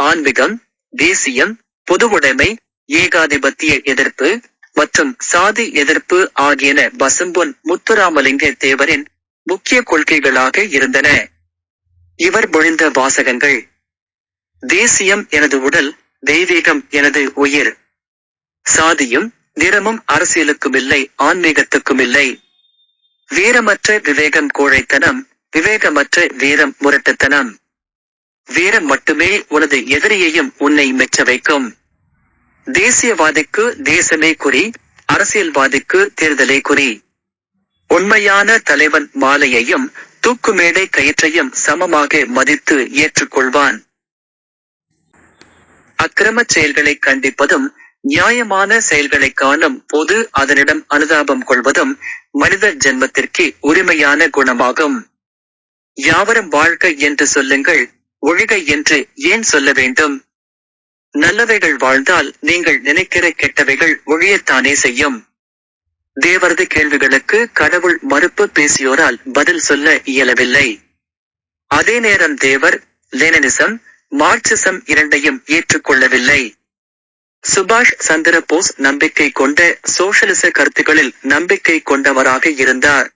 ஆன்மீகம் தேசியம் பொதுவுடைமை ஏகாதிபத்திய எதிர்ப்பு மற்றும் சாதி எதிர்ப்பு ஆகியன பசும்பொன் முத்துராமலிங்க தேவரின் முக்கிய கொள்கைகளாக இருந்தன. இவர் பொழிந்த வாசகங்கள். தேசியம் எனது உடல் தெய்வீகம் எனது உயிர். சாதியும் நிறமும் அரசியலுக்குமில்லை ஆன்மீகத்துக்குமில்லை. வீரமற்ற விவேகம் கோழைத்தனம் விவேகமற்ற வீரம் முரட்டுத்தனம். வீரம் மட்டுமே உனது எதிரியையும் உன்னை மெச்ச வைக்கும். தேசியவாதிக்கு தேசமே குறி அரசியல்வாதிக்கு தேர்தலே குறி. உண்மையான தலைவன் மாலையையும் தூக்குமேடை கயிற்றையும் சமமாக மதித்து ஏற்றுக்கொள்வான். அக்கிரமச் செயல்களை கண்டிப்பதும் நியாயமான செயல்களை காணும் போது அதனிடம் அனுதாபம் கொள்வதும் மனித ஜென்மத்திற்கு உரிமையான குணமாகும். யாவரும் வாழ்க என்று சொல்லுங்கள் ஒழிக என்று ஏன் சொல்ல வேண்டும்? நல்லவைகள் வாழ்ந்தால் நீங்கள் நினைக்கிற கெட்டவைகள் ஒழியத்தானே செய்யும்? தேவரது கேள்விகளுக்கு கடவுள் மறுப்பு பேசியோரால் பதில் சொல்ல இயலவில்லை. அதே நேரம் தேவர் லெனினிசம் மார்க்சிசம் இரண்டையும் ஏற்றுக்கொள்ளவில்லை. சுபாஷ் சந்திர போஸ் நம்பிக்கை கொண்ட சோஷலிச கருத்துகளில் நம்பிக்கை கொண்டவராக இருந்தார்.